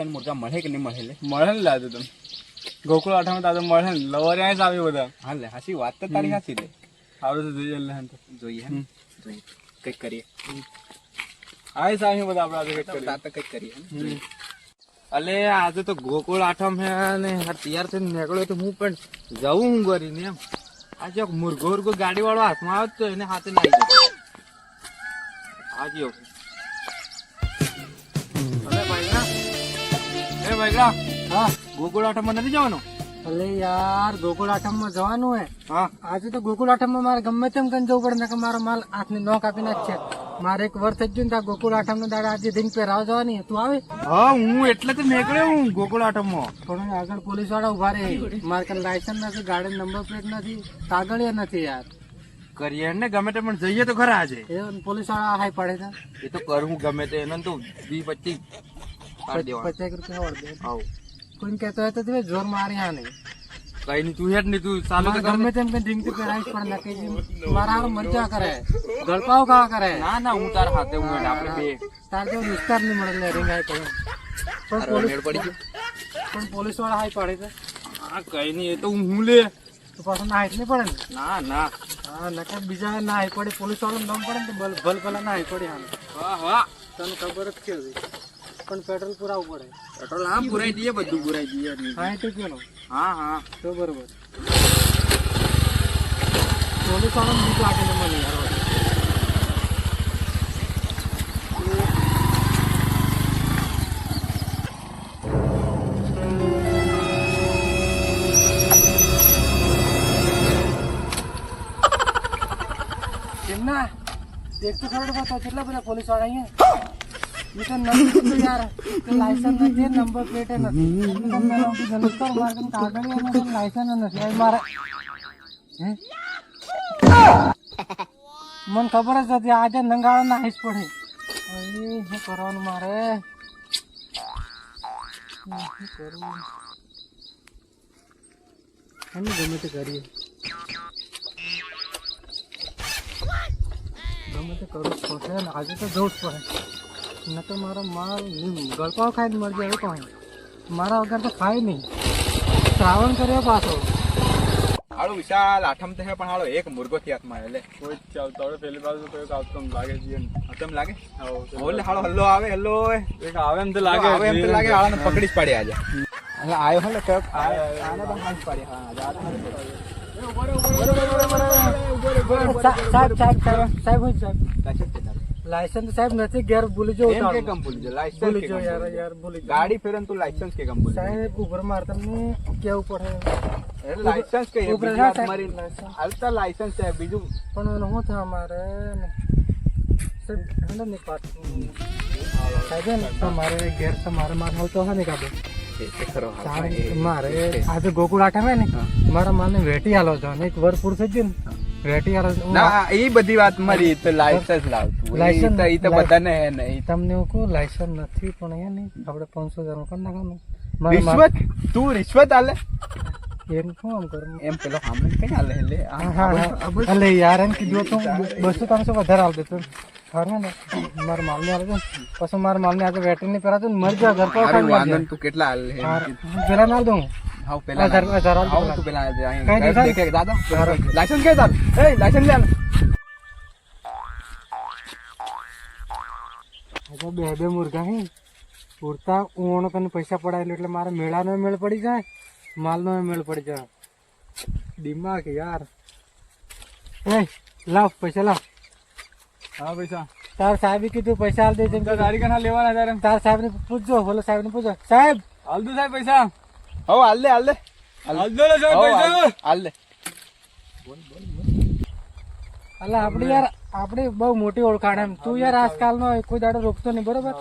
તને મુર્ગા મળે કે નહીં મળે લે? મળે ને લાદુ તમે ગોકુળ આઠામાં દાદા મળે ને. લવારે અહીં જ આવે બધા. હા લે હાસી વાત તો તારી હાસી લે. આવડે તો જોઈએ લે જોઈએ હે? જોઈએ. કંઈક કરીએ. આય સાહેબ બધા આપણે આજે કંઈક કરીએ. તો કંઈક કરીએ હે. અલે આજે તો ગોકુળ આઠમ હે ને આ તૈયાર થઈને નીકળ્યો તો હું પણ જવું હું કરીને એમ. આજે એક મુરઘો ગાડી વાળો હાથમાં આવ્યો તો એને હાથે નાઈ ગયો આજે એ ભાઈલા? હા ગોકુળ આઠમ નથી જવાનું? ભલે યાર ગોકુળ આઠમમાં જવાનું હે. હા. આજે તો ગોકુળ આઠમમાં મારે ગમે તેમ કરીને જવું પડે કે મારો માલ હાથની નોક આપી નાખશે. મારે એક વર્ષ થઈ ગયું ને તો આ ગોકુળ આઠમનો દાડા આજે દિન પહેરાવ જવાની તું આવે? હા હું એટલે તો નીકળ્યો હું ગોકુળ આઠમમાં પણ આગળ પોલીસવાળા ઊભા રહે. મારે કઈ લાયસન્સ નથી ગાડી નંબર પ્લેટ નથી કાગળિયા નથી યાર. કરીએ ને ગમે તે પણ જઈએ તો ખરા આજે. એ પોલીસવાળા હાઈ પડે છે. એ તો કરું ગમે તે એને તો બી પચીસ પચાસ રૂપિયા દે. કોઈ કહેતો હોય તો તમે જોર મારી આ નહીં. કઈ નહીં તું હેડ નહીં તું ચાલુ તો ગમે તેમ કઈ ડ્રિંક પણ મારા હારું મજા કરે. ગળપાવ કા કરે. ના ના હું તારા હાથે હું આપણે બે. તાર જેવો વિસ્તાર નહીં મળે રીંગ હાઈ પડે પણ પોલીસ મેળ પડી ગયો. પણ પોલીસવાળા હાઈ પડે છે. હા કઈ નહીં એ તો હું હું લે. તો પાછું ના હાઈટ નહીં પડે ને? ના ના. હા નકર બીજા ના હાઈ પડે પોલીસવાળા નામ પડે ને ભલ ભલ ભલા ના હાઈ પડે હા હા તને ખબર જ કેવી પણ પેટ્રોલ પુરાવવું પડે. પેટ્રોલ હા પુરાઈ દઈએ બધું પુરાઈ દઈએ. સાઠ રૂપિયાનો. હા હા. તો બરોબર. પોલીસવાળા બીજું આગળ મને યાર કેમના દેખ તો ખબર કેટલા બધા પોલીસવાળા અહીંયા? એ તો કીધું યાર લાયસન્સ નથી નંબર પ્લેટ નથી એટલે તમે પેલા ઉઠી જલ્દી કર મારે કને કાગળિયા નથી લાયસન્સ નથી મારે? મને ખબર જ હતી આજે નંગાળો ના હિસ પડે હવે શું કરવાનું મારે શું કરવું અને ગમે તે કરીએ ગમે તે કરવું જ પડશે આજે તો જવું જ પડે ન તો મારો માલ ગળપાવ ખાઈને મરી જાય એવું કહે મારા વગર તો ખાય નહીં શ્રાવણ કર્યો પાછો હાલો વિશાલ આઠમ તો હે પણ હાલો એક મુર્ગો થી હાથમાં એટલે કોઈ ચાલ તો પેલી બાજુ કોઈ આવતો લાગે છે આમ લાગે બોલે હાલો હલ્લો આવે હલ્લો એક આવે એમ તો લાગે આવે એમ તો લાગે હાળાને પકડી જ પાડી આજે એટલે આયો હલે કયો આને તો હાથ પાડી હા આજે સાહેબ સાહેબ સાહેબ સાહેબ હોય સાહેબ લાયસન્સ સાહેબ નથી ઘેર ભૂલી જો એમ કે. કમ ભૂલી જો લાયસન્સ ભૂલી જો યાર યાર ભૂલી. ગાડી ફેરન તો લાયસન્સ કે કમ ભૂલી સાહેબ ઉભર માર તમને કેવું પડે? લાયસન્સ કે ઉભરે ના મારી હાલતા લાયસન્સ છે બીજું? પણ એનું શું થાય અમારે? સાહેબ નહીં પાછું સાહેબ હે ને તમારે ઘેર તમારે માર આવતો હા ને કાબે સાહેબ, મારે આજે ગોકુળ આઠમ હે. ને મારા માલ ને વેટી હાલો છો ને એક વર પૂર થઈ ગયું ને. ના એ બધી વાત મારી તો લાયસન્સ લાવતું લાયસન્સ- લાયસન્સ એ તો બધાને હે ને તમને હું કહું લાયસન્સ નથી પણ અહીંયા નહીં આપણે પાંચસો હજાર કરી નાખવાનું. રિશ્વત? તું રિશ્વત આલે? એમ આમ કરું એમ પેલો સાંભળે કઈ હા, હા. અલે યાર એમ કીધું તો બસો ત્રણસો વધારે આવ તો ખરું ને મારા માલ ને. આવે પછી મારા માલ ને આજે વેટરી ની પહેરાતું મરી જાય ઘર પર તું કેટલા પેલા ના દઉં. હાવ પેલા દઉં. તું પેલા? દેખે, દાદા લાયસન્સ કે તારું એ લાયસન્સ લે આને. બે બે મુર્ગા હે ઉડતા ઉણો તને પૈસા પડાયેલો એટલે મારે મેળાનો મેળ પડી જાય માલનો મેળ પડી જાય. દિમાગ યાર. એ લાવ પૈસા લાવ. હા પૈસા. તાર સાહેબ કીધું પૈસા હાલ દે તારી કના લેવાના તારે. તાર સાહેબ ને પૂછજો બોલો સાહેબ ને પૂછો સાહેબ! હાલ દો સાહેબ પૈસા. હો હાલ દે હાલ દે. હાલ. દો હાલ દે અલ આપણે યાર આપણે બહુ મોટી ઓળખાણ એમ. તું યાર આજકાલનો કોઈ દાડો રોકતો નહીં બરોબર?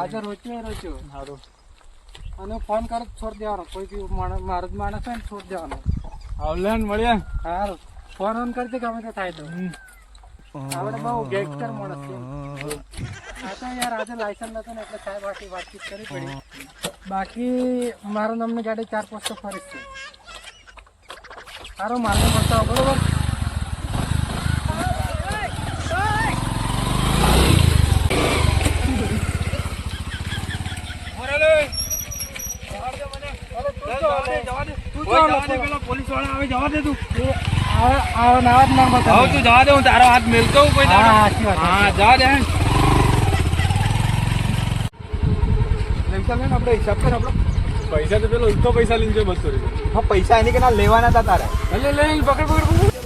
આજે રોચ્યો રોચ્યો સારું અને ફોન કર છોડ દેવાનો. કોઈ બી માણસ મારો જ માણસ હોય ને છોડ દેવાનો. આવલે મળ્યા સારું ફોન ઓન કરતી ગમે તે થાય તો. આપણે બહુ ગેંગસ્ટર માણસ છે. આ તો યાર આજે લાયસન્સ નતું ને એટલે સાહેબ આટલી વાતચીત કરવી પડી બાકી મારો નામની ગાડી ચાર પાંચ તો ફરી છે સારો માલને મળતા હોય, બરોબર જવા જવા દે. તું ઓય, ચાલો, જવા દે, પેલો પોલીસવાળા આવે જવા દે તું આવા આવા જ ના હવે તું જવા દે હું તારો હાથ મેલતો હું કોઈ હા. સાચી વાત. હા જવા દે હેન. લઈને આપણે હિસાબ કર આપણો. પૈસા તો પેલો ઉલટો પૈસા લઈને જો બસો રૂપિયા હા પૈસા એની કે ના લેવાના હતા તારે લે લે પકડ પકડ પકડ